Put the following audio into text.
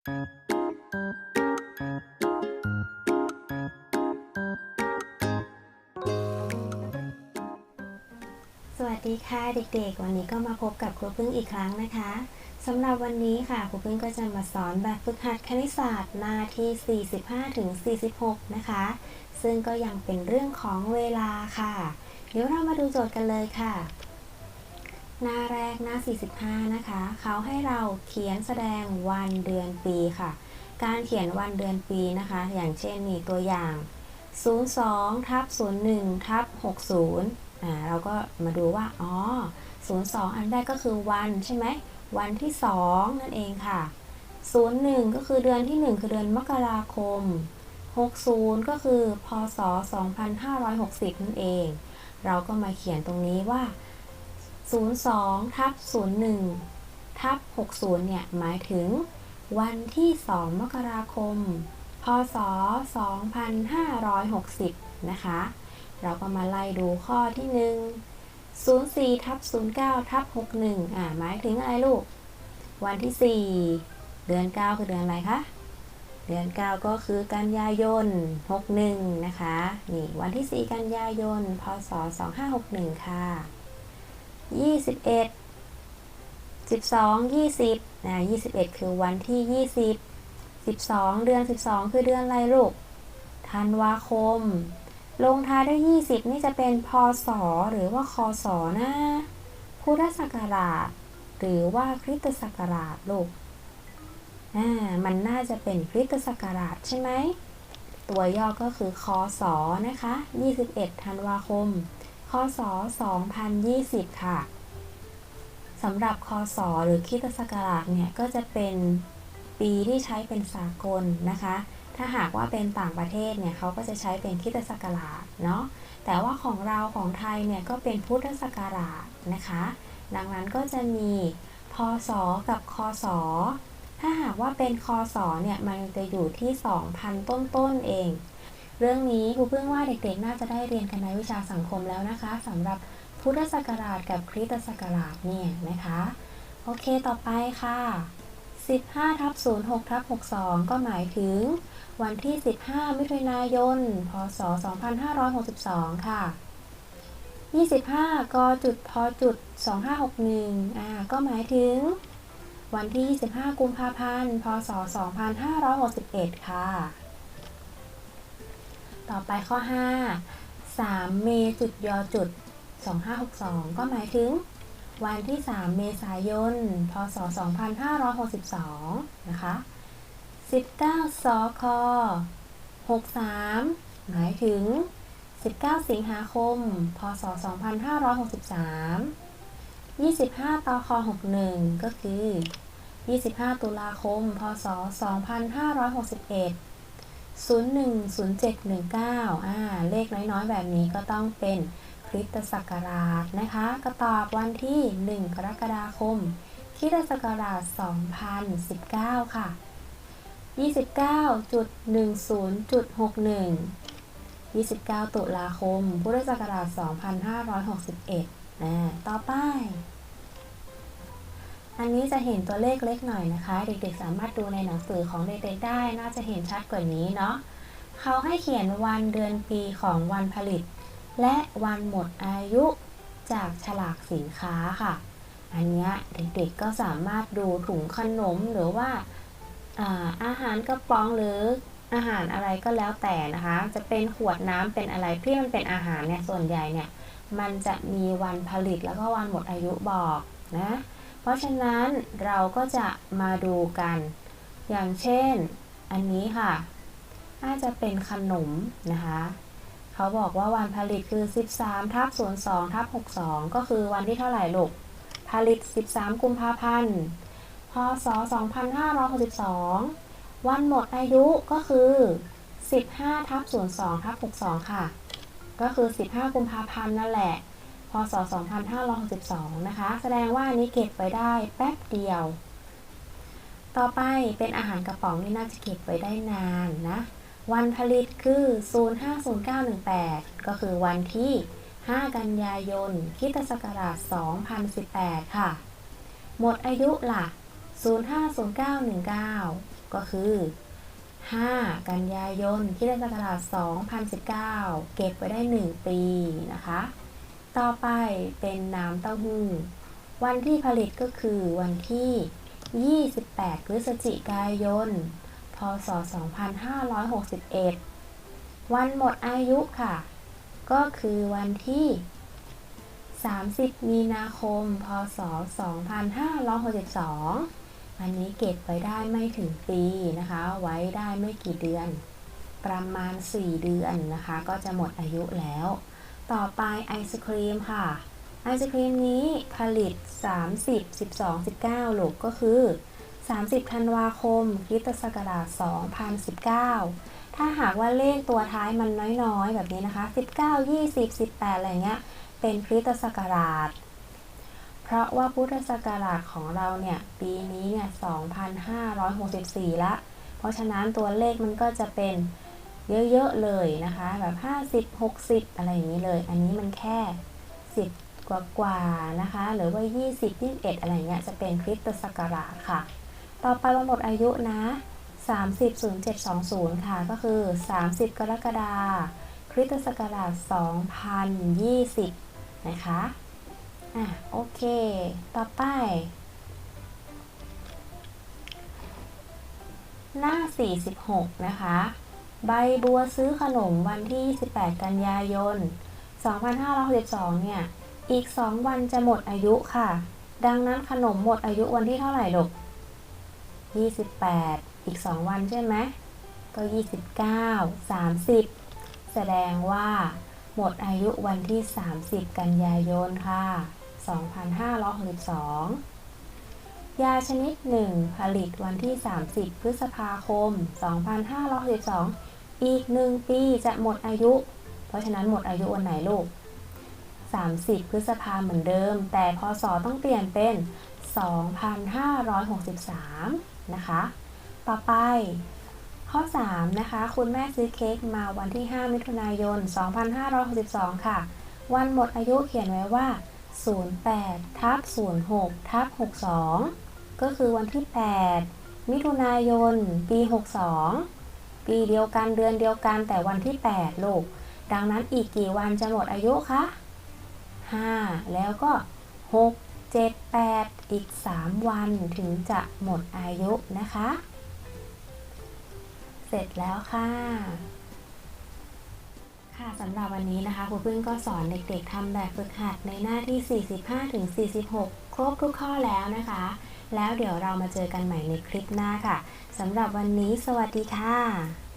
สวัสดีค่ะเด็กๆ วันนี้ก็มาพบกับครูพึ่งอีกครั้งนะคะสำหรับวันนี้ค่ะครูพึ่งก็จะมาสอนแบบฝึกหัดคณิตศาสตร์หน้าที่ 45ถึง46 นะคะ ซึ่งก็ยังเป็นเรื่องของเวลาค่ะ เดี๋ยวเรามาดูโจทย์กันเลยค่ะ หน้าแรกหน้า 45 นะคะ เขาให้เราเขียนแสดงวันเดือนปีค่ะ การเขียนวันเดือนปีนะคะ อย่างเช่นนี่ตัวอย่าง 02ทับ01ทับ60อ่าเราก็มาดูว่า อ๋อ 02 อันแรกก็คือวันใช่ไหม วันที่ 2 นั่นเองค่ะ 01 ก็คือเดือนที่ 1 คือเดือนมกราคม 60 ก็คือพศ 2560 นั่นเอง เราก็มาเขียนตรงนี้ว่า 02ทับ01ทับ60 เนี่ย หมายถึง วันที่ 2 มกราคม พศ 2560 นะคะ เราก็มาไล่ดูข้อที่ 1 04ทับ09ทับ61 อ่า หมายถึงอะไรลูก วันที่ 4 เดือน 9 คือเดือนอะไรคะเดือน 9 ก็คือกันยายน 61 นะคะ นี่ วันที่ 4 กันยายน พศ 2561 ค่ะ 21 12 20นะ21คือวันที่20 12เดือน12คือเดือนอะไรลูกธันวาคม ลงท้ายด้วย20นี่จะเป็นพศหรือว่าคศนะพุทธศักราช หรือว่าคริสตศักราชลูกอ่ามันน่าจะเป็นคริสตศักราชใช่ไหม ตัวย่อก็คือคศนะคะ 21ธันวาคม คศ2020 ค่ะสำหรับคศหรือคริสตศักราชเนี่ย ก็จะเป็นปีที่ใช้เป็นสากลนะคะ ถ้าหากว่าเป็นต่างประเทศเนี่ยเขาก็จะใช้เป็นคริสตศักราชเนาะ แต่ว่าของเราของไทยเนี่ยก็เป็นพุทธศักราชนะคะ ดังนั้นก็จะมีพศกับคศ ถ้าหากว่าเป็นคศเนี่ยมันจะอยู่ที่ 2,000 ต้นๆเอง เรื่องนี้ครูเพิ่งว่าเด็กๆ น่าจะได้เรียนกันในวิชาสังคมแล้วนะคะสำหรับพุทธศักราชกับคริสตศักราชเนี่ยนะคะ โอเคต่อไปค่ะ 15ทับ06ทับ62 ก็หมายถึง วันที่ 15 มิถุนายน พศ 2562 ค่ะ 25 กจุดพจุด2561อ่าก็หมายถึง วันที่ 25 กุมภาพันธ์ พศ 2561 ค่ะ ต่อไปข้อ 5 3 เมจุดยอจุด 2562 ก็หมายถึง วันที่ 3 เมษายน พศ 2562 นะคะ 19 สค 63 หมายถึง 19 สิงหาคม พศ 2563 25 ตค 61 ก็คือ 25 ตุลาคม พศ 2561 010719อ่าเลขน้อยๆ แบบนี้ก็ต้องเป็นคริสตศักราชนะคะ ก็ตอบวันที่ 1 กรกฎาคมคริสตศักราช 2019 ค่ะ 29.10.61 29 ตุลาคม พุทธศักราช 2561นะต่อไป อันนี้จะเห็นตัวเลขเล็กหน่อยนะคะ เด็กๆ สามารถดูในหนังสือของเด็กๆได้ น่าจะเห็นชัดกว่านี้เนาะเขาให้เขียนวันเดือนปีของวันผลิต และวันหมดอายุจากฉลากสินค้าค่ะ อันเนี้ยเด็กๆก็สามารถดูถุงขนมหรือว่าอาอาหารกระป๋องหรืออาหารอะไรก็แล้วแต่นะคะ จะเป็นขวดน้ำเป็นอะไรที่มันเป็นอาหารเนี่ยส่วนใหญ่เนี่ย มันจะมีวันผลิตแล้วก็วันหมดอายุบอกนะ เพราะฉะนั้นเราก็จะมาดูกัน อย่างเช่น อันนี้ค่ะ น่าจะเป็นขนมนะคะ เขาบอกว่าวันผลิตคือ 13ทับ02ทับ62 ก็คือวันที่เท่าไหร่ลูก ผลิต 13 กุมภาพันธ์ พศ 2562 วันหมดอายุก็คือ 15ทับ02ทับ62 ค่ะ ก็คือ 15 กุมภาพันธ์นั่นแหละ พศ 2562 นะคะ แสดงว่านี้เก็บไว้ได้แป๊บเดียว ต่อไปเป็นอาหารกระป๋องนี่น่าจะเก็บไว้ได้นานนะ วันผลิตคือ 050918 ก็คือวันที่ 5 กันยายนคริสตศักราช 2018 ค่ะ หมดอายุล่ะ 050919 ก็คือ 5 กันยายนคริสตศักราช 2019 เก็บไว้ได้ 1 ปีนะคะ ต่อไปเป็นน้ำเต้าหู้ วันที่ผลิตก็คือวันที่ 28 พฤศจิกายน พศ 2561 วันหมดอายุค่ะ ก็คือวันที่ 30 มีนาคม พศ 2562 อันนี้เก็บไว้ได้ไม่ถึงปีนะคะ ไว้ได้ไม่กี่เดือน ประมาณ 4 เดือนนะคะ ก็จะหมดอายุแล้ว ต่อไปไอศครีมค่ะ ไอศครีมนี้ผลิต 30 12 19ลูกก็คือ 30 ธันวาคมคริสตศักราช2019 ถ้าหากว่าเลขตัวท้ายมันน้อยๆ แบบนี้นะคะ 19 20 18 อะไรเงี้ย เป็นคริสตศักราช เพราะว่าพุทธศักราชของเราเนี่ย ปีนี้เนี่ย 2,564 ละ เพราะฉะนั้นตัวเลขมันก็จะเป็น เยอะๆเลยนะคะแบบ50 60 อะไรอย่างนี้เลย อันนี้มันแค่ 10 กว่าๆนะคะ หรือว่า 20 21 อะไรเงี้ยจะเป็นคริสตศักราชค่ะ ต่อไปวันหมดอายุนะ300720 ค่ะ ก็คือ 30 กรกฎาคมคริสตศักราช2020 นะคะ อะ โอเค ต่อไป หน้า 46 นะคะ ใบบัวซื้อขนมวันที่28กันยายน 2562 เนี่ย อีก 2 วันจะหมดอายุค่ะ ดังนั้นขนมหมดอายุวันที่เท่าไหร่ลูก28 อีก 2 วันใช่ไหม ก็ 29 30 แสดงว่า หมดอายุวันที่ 30 กันยายนค่ะ 2562ยาชนิดหนึ่งผลิตวันที่ 30 พฤษภาคม 2562 อีก1ปีจะหมดอายุ เพราะฉะนั้นหมดอายุวันไหนลูก 30 พฤษภาเหมือนเดิม แต่พศต้องเปลี่ยนเป็น 2563 นะคะ ต่อไป ข้อ 3 นะคะ คุณแม่ซื้อเค้กมาวันที่ 5 มิถุนายน 2562 ค่ะ วันหมดอายุเขียนไว้ว่า 08ทับ06ทับ62 ก็คือวันที่ 8 มิถุนายน ปี 62 ปีเดียวกันเดือนเดียวกันแต่วันที่ 8 ลูก ดังนั้นอีกกี่วันจะหมดอายุคะ 5 แล้วก็ 6 7 8 อีก 3 วันถึงจะหมดอายุนะคะ เสร็จแล้วค่ะ ค่ะสำหรับวันนี้นะคะครูพึ่งก็สอนเด็กๆทำแบบฝึกหัดในหน้าที่ 45ถึง46 ครบทุกข้อแล้วนะคะ แล้วเดี๋ยวเรามาเจอกันใหม่ในคลิปหน้าค่ะสำหรับวันนี้สวัสดีค่ะ